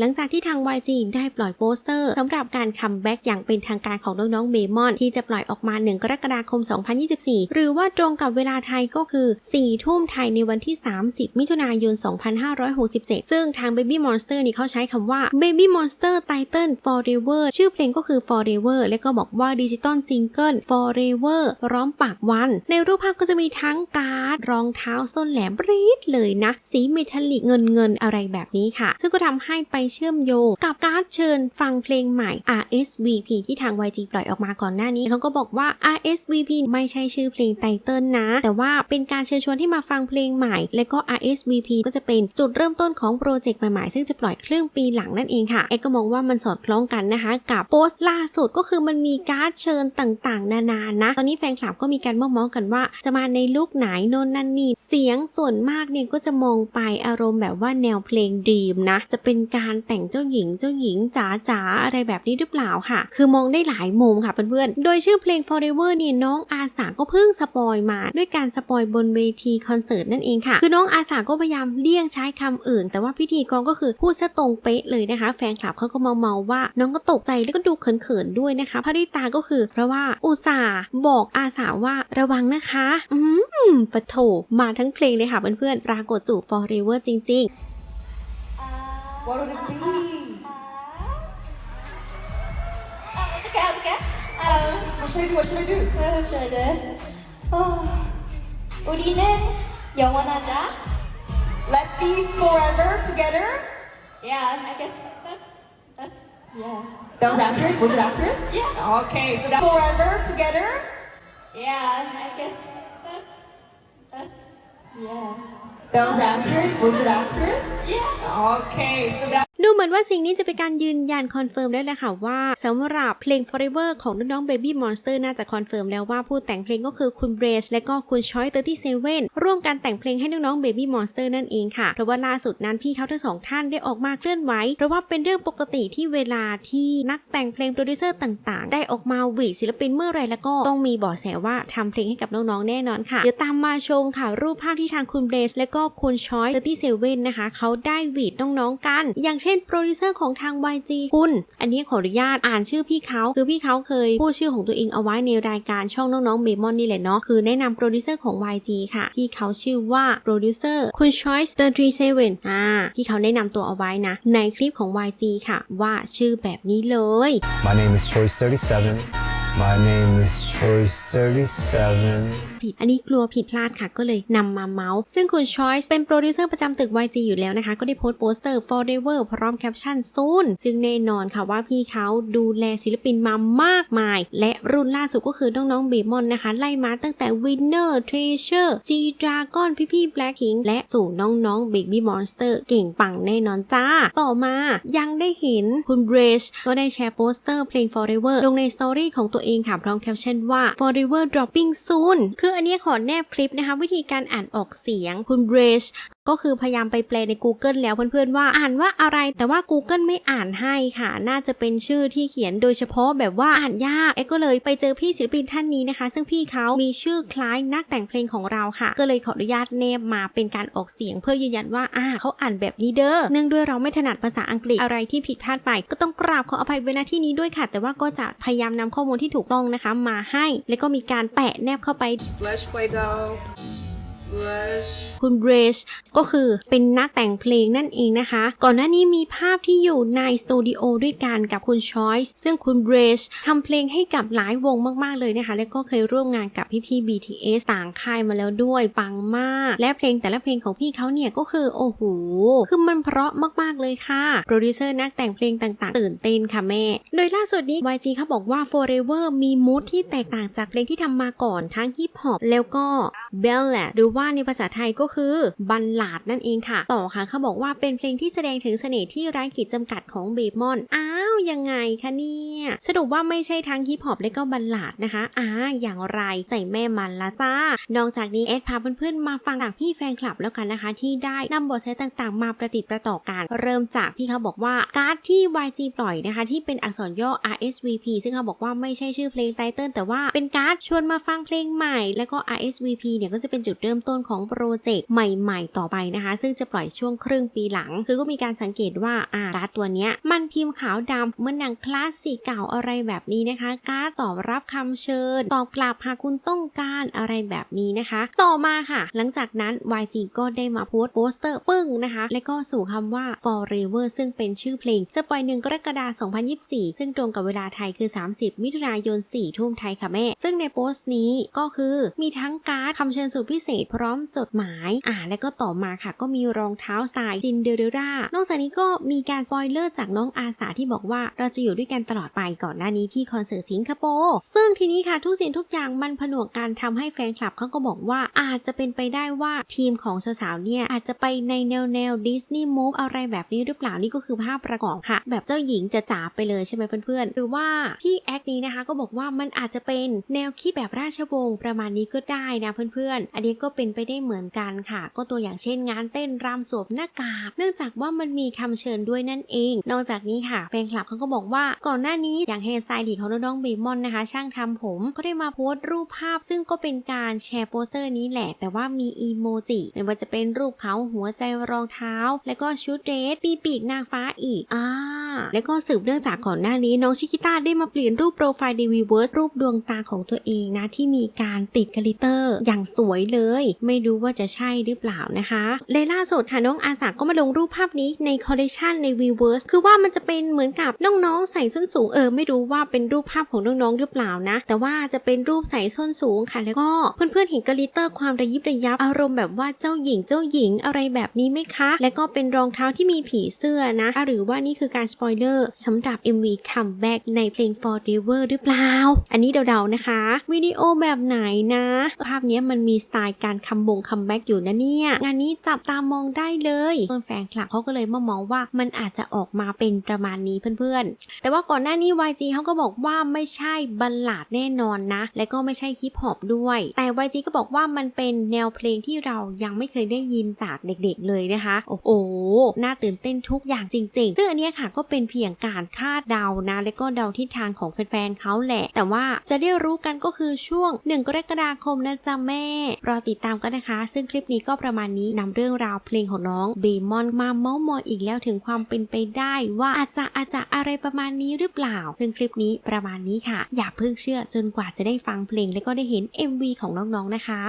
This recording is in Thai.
หลังจากที่ทาง YG ได้ปล่อยโปสเตอร์สำหรับการคัมแบ็กอย่างเป็นทางการของน้องๆเมมอน ที่จะปล่อยออกมา 1 กรกฎาคม 2024 หรือว่าตรงกับเวลาไทยก็คือ 4 ทุ่มไทยในวันที่ 30 มิถุนายน 2567 ซึ่งทาง Baby Monster นี่เขาใช้คำว่า Baby Monster Title Forever ชื่อเพลงก็คือ Forever และก็บอกว่าดิจิตอลซิงเกิล Forever ร้อมปากวัน ในรูปภาพก็จะมีทั้งการ์ดรองเท้าส้นแหลมปรี๊ดเลยนะ สีเมทัลลิกเงินเงินอะไรแบบนี้ค่ะ ซึ่งก็ทำให้ไปเชื่อมโยงกับการ์ดเชิญฟังเพลงใหม่ RSVP ที่ทาง YG ปล่อยออกมาก่อนหน้านี้เขาก็บอกว่า RSVP ไม่ใช่ชื่อเพลงไตเติลนะ แต่ว่าเป็นการเชิญชวนที่มาฟังเพลงใหม่ และก็ RSVP ก็จะเป็นจุดเริ่มต้นของโปรเจกต์ใหม่ๆ ซึ่งจะปล่อยครึ่งปีหลังนั่นเองค่ะเอ็กก็มองว่ามันสอดคล้องกันนะคะ กับโพสต์ล่าสุดก็คือมันมีการ์ดเชิญต่างๆ นานานะ ตอนนี้แฟนคลับก็มีการมองๆกันว่า จะมาในลุคไหนโนนนันนี่เสียงส่วนมากเนี่ยก็จะมองไปอารมณ์แบบว่าแนวเพลงดีมนะจะเป็นการแต่งเจ้าหญิงเจ้าหญิงจ๋าจ๋าอะไรแบบนี้หรือเปล่าค่ะ คือมองได้หลายมุมค่ะเพื่อนๆ โดยชื่อเพลง Forever เนี่ยน้องอาสาก็เพิ่งสปอยมา ด้วยการสปอยบนเวทีคอนเสิร์ตนั่นเองค่ะ คือน้องอาสาก็พยายามเลี่ยงใช้คำอื่น แต่ว่าพิธีกรก็คือพูดซะตรงเป๊ะเลยนะคะ แฟนคลับเขาก็เมาเมาว่า น้องก็ตกใจแล้วก็ดูเขินๆด้วยนะคะพริตาก็คือ เพราะว่าอุตส่าห์บอกอาสาว่าระวังนะคะ อืมปะโถมาทั้งเพลงเลยค่ะเพื่อนๆปรากฏสู่ Forever จริง ๆ What would it be? 어떡해 어떡해? 아유 What should I do? What should I do? 왜 should I do? 어, 우리는 영원하자 Let's be forever together. Yeah I guess that's that's yeah That was accurate. Was it accurate? Yeah. Okay, so that forever together. Yeah I guess that's that's Yeah. That was accurate? Was it accurate? Yeah. Okay, so that. No มือนว่าสิ่งนี้จะเป็นการยืนยันคอนเฟิร์มได้แล้วค่ะว่าสำหรับเพลง Forever ของน้องๆ Baby Monster น่าจะคอนเฟิร์มแล้วว่าผู้แต่งเพลงก็คือคุณเบรชและก็คุณชอย37ร่วมกันแต่งเพลงให้น้องๆ Baby Monster นั่นเองค่ะ เพราะว่าล่าสุดนั้นพี่เขาทั้งสองท่านได้ออกมาเคลื่อนไหว เพราะว่าเป็นเรื่องปกติที่เวลาที่นักแต่งเพลงโปรดิวเซอร์ต่างๆ ได้ออกมาหวีศิลปินเมื่อไรแล้วก็ต้องมีบาะแสว่าทำเพลงให้กับน้องๆ แน่นอนค่ะ เดี๋ยวตามมาชมค่ะ รูปภาพที่ทางคุณเบรชและก็คุณชอย37นะคะเขาได้หวีดน้องๆกัน อย่างเช่นโปรดิวเซอร์ของทาง YG คุณ อันนี้ขออนุญาตอ่านชื่อพี่เขา คือพี่เขาเคยพูดชื่อของตัวเองเอาไว้ในรายการช่องน้องๆเมมอนนี่แหละเนาะ คือแนะนำโปรดิวเซอร์ของ YG ค่ะ พี่เขาชื่อว่าโปรดิวเซอร์คุณ Choice 37อ่าที่เขาแนะนำตัวเอาไว้นะ ในคลิปของ YG ค่ะ ว่าชื่อแบบนี้เลย My name is Choice 37. My name is Choice 37. ผิดอันนี้กลัวผิดพลาดค่ะก็เลยนำมาเมาส์ ซึ่งคุณ Choice เป็นโปรดิวเซอร์ประจำตึก YG อยู่แล้วนะคะ ก็ได้โพสต์โปสเตอร์ Forever พร้อมแคปชั่นซูนซึ่งแน่นอนค่ะว่าพี่เขาดูแลศิลปินมามากมาย และรุ่นล่าสุดก็คือน้องๆเบมอนนะคะ ไล่มาตั้งแต่ Winner Treasure G Dragon พี่พี่ Blackpink และสู่น้องๆ Baby Monster เก่งปังแน่นอนจ้า ต่อมายังได้เห็นคุณ b r a c h ก็ได้แชร์โปสเตอร์เพลง Forever ลงในสตอรี่ของตัวเองค่ะพร้อมแคปชั่นว่า Forever dropping soon คืออันนี้ขอแนบคลิปนะคะ วิธีการอ่านออกเสียงคุณ b r a c h ก็คือพยายามไปแปลใน Google แล้วเพื่อนๆว่าอ่านว่าอะไรแต่ว่า Google ไม่อ่านให้ค่ะ น่าจะเป็นชื่อที่เขียนโดยเฉพาะแบบว่าอ่านยากเอ็กก็เลยไปเจอพี่ศิลปินท่านนี้นะคะ ซึ่งพี่เขามีชื่อคล้ายนักแต่งเพลงของเราค่ะ ก็เลยขออนุญาตแนบมาเป็นการออกเสียงเพื่อยืนยันว่าอ่าเขาอ่านแบบนี้เด้อเนื่องด้วยเราไม่ถนัดภาษาอังกฤษอะไรที่ผิดพลาดไป ก็ต้องกราบขออภัยไว้ณที่นี้ด้วยค่ะ แต่ว่าก็จะพยายามนำข้อมูลที่ถูกต้องนะคะมาให้ แล้วก็มีการแปะแนบเข้าไป Blush Fuego. คุณเบรชก็คือเป็นนักแต่งเพลงนั่นเองนะคะ ก่อนหน้านี้มีภาพที่อยู่ในสตูดิโอด้วยกันกับคุณชอยส์ซึ่งคุณเบรชทำเพลงให้กับหลายวงมากๆเลยนะคะ และก็เคยร่วมงานกับพี่ๆ BTS ต่างค่ายมาแล้วด้วยปังมาก และเพลงแต่ละเพลงของพี่เขาเนี่ยก็คือโอ้โหคือมันเพราะมากๆเลยค่ะโปรดิวเซอร์นักแต่งเพลงต่างๆ ตื่นเต้นค่ะแม่ โดยล่าสุดนี้ YG เขาบอกว่า Forever มีมูดที่แตกต่างจากเพลงที่ทำมาก่อนทั้งฮิปฮอปแล้วก็ Ballad หรือว่าในภาษาไทยก็คือบัลลาดนั่นเองค่ะ ต่อค่ะเขาบอกว่าเป็นเพลงที่แสดงถึงเสน่ห์ที่ไร้ขีดจำกัดของเบมอน อ้าวยังไงคะเนี่ยสรุปว่าไม่ใช่ทั้งฮิปฮอปและก็บัลลาดนะคะอ่าอย่างไรใจแม่มันละจ้า นอกจากนี้เอดพาเพื่อนๆมาฟังจากพี่แฟนคลับแล้วกันนะคะ ที่ได้นำบทแสต่างๆ มาประติดประต่อกัน เริ่มจากพี่เขาบอกว่าการ์ดที่ YG ปล่อยนะคะ ที่เป็นอักษรย่อ RSVP ซึ่งเขาบอกว่าไม่ใช่ชื่อเพลงไตเติลแต่ว่าเป็นการ์ดชวนมาฟังเพลงใหม่ แล้วก็ RSVP เนี่ยก็จะเป็นจุดเริ่มต้นต้นของโปรเจกต์ใหม่ ๆ ต่อไปนะคะ ซึ่งจะปล่อยช่วงครึ่งปีหลัง คือก็มีการสังเกตว่าอ่าการ์ดตัวเนี้ยมันพิมพ์ขาวดำเหมือนหนังคลาสสิกเก่าอะไรแบบนี้นะคะ การ์ดตอบรับคำเชิญ ตอบกลับหากคุณต้องการอะไรแบบนี้นะคะ ต่อมาค่ะ หลังจากนั้น YG ก็ได้มาโพสต์โปสเตอร์ปึ้งนะคะ และก็สู่คำว่า Forever ซึ่งเป็นชื่อเพลง จะปล่อยหนึ่งกรกฎาคม 2024 ซึ่งตรงกับเวลาไทยคือ 30 มิถุนายน 4 ทุ่มไทยค่ะแม่ ซึ่งในโพสต์นี้ก็คือมีทั้งการ์ดคำเชิญสุดพิเศษพร้อมจดหมาย อ่าและก็ต่อมาค่ะ ก็มีรองเท้าสไตล์ซินเดอเรล่านอกจากนี้ก็มีการสปอยเลอร์จากน้องอาสาที่บอกว่าเราจะอยู่ด้วยกันตลอดไปก่อนหน้านี้ที่คอนเสิร์ตสิงคโปร์ซึ่งทีนี้ค่ะทุกสิ่งทุกอย่างมันผนวกกันทำให้แฟนคลับเขาก็บอกว่าอาจจะเป็นไปได้ว่าทีมของสาวๆเนี่ยอาจจะไปในแนวแนวดิสนีย์มูฟอะไรแบบนี้หรือเปล่านี่ก็คือภาพประกอบค่ะ แบบเจ้าหญิงจะจ๋าไปเลยใช่ไหมเพื่อนๆ หรือว่าพี่แอคนี้นะคะก็บอกว่ามันอาจจะเป็นแนวคิดแบบราชวงศ์ประมาณนี้ก็ได้นะเพื่อนๆ อันนี้ก็เป็นไปได้เหมือนกันค่ะ ก็ตัวอย่างเช่นงานเต้นรำสวมหน้ากาก เนื่องจากว่ามันมีคำเชิญด้วยนั่นเอง นอกจากนี้ค่ะแฟนคลับเขาก็บอกว่าก่อนหน้านี้อย่างเฮสไตล์ดีของน้องเบมอนนะคะ ช่างทำผมก็ได้มาโพสต์รูปภาพ ซึ่งก็เป็นการแชร์โปสเตอร์นี้แหละ แต่ว่ามีอีโมจิไม่ว่าจะเป็นรูปเขาหัวใจรองเท้า และก็ชุดเดรสปีปีกนางฟ้าอีกอ่าแล้วก็สืบเนื่องจากก่อนหน้านี้น้องชิคิต้าได้มาเปลี่ยนรูปโปรไฟล์ดีวีเวิร์สรูปดวงตาของตัวเองนะที่มีการติดกลิตเตอร์อย่างสวยเลย ไม่รู้ว่าจะใช่หรือเปล่านะคะและล่าสุดค่ะน้องอาสาก็มาลงรูปภาพนี้ในคอลเลคชันใน Weverse คือว่ามันจะเป็นเหมือนกับน้องๆใส่ส้นสูงเออไม่รู้ว่าเป็นรูปภาพของน้องๆหรือเปล่านะ แต่ว่าจะเป็นรูปใส่ส้นสูงค่ะ แล้วก็เพื่อนๆเห็นกลิตเตอร์ความระยิบระยับอารมณ์แบบว่าเจ้าหญิงเจ้าหญิงอะไรแบบนี้ไหมคะ และก็เป็นรองเท้าที่มีผีเสื้อนะ หรือว่านี่คือการสปอยเลอร์สำหรับ MV Comeback ในเพลง Forever หรือเปล่า อันนี้เดาๆนะคะ วิดีโอแบบไหนนะ ภาพนี้มันมีสไตล์การคัมบงคัมแบ็กอยู่นะเนี่ย งานนี้จับตามองได้เลยส่วนแฟนคลับเขาก็เลยมามองว่ามันอาจจะออกมาเป็นประมาณนี้เพื่อนๆ แต่ว่าก่อนหน้านี้ YG เขาก็บอกว่าไม่ใช่บัลลาดแน่นอนนะ และก็ไม่ใช่ฮิปฮอปด้วย แต่ YG ก็บอกว่ามันเป็นแนวเพลงที่เรายังไม่เคยได้ยินจากเด็กๆเลยนะคะ โอ้โห น่าตื่นเต้นทุกอย่างจริงๆ ซึ่งอันนี้ค่ะก็เป็นเพียงการคาดเดานะ และก็เดาทิศทางของแฟนๆเขาแหละ แต่ว่าจะได้รู้กันก็คือช่วง 1 กรกฎาคมนะจ๊ะแม่ รอติดตามกันนะคะ ซึ่งคลิปนี้ก็ประมาณนี้นำเรื่องราวเพลงของน้องเบมอนมาเมาส์มอยอีกแล้วถึงความเป็นไปได้ว่าอาจจะอาจจะอะไรประมาณนี้หรือเปล่า ซึ่งคลิปนี้ประมาณนี้ค่ะ อย่าเพิ่งเชื่อจนกว่าจะได้ฟังเพลงและก็ได้เห็น MV ของน้องๆนะคะ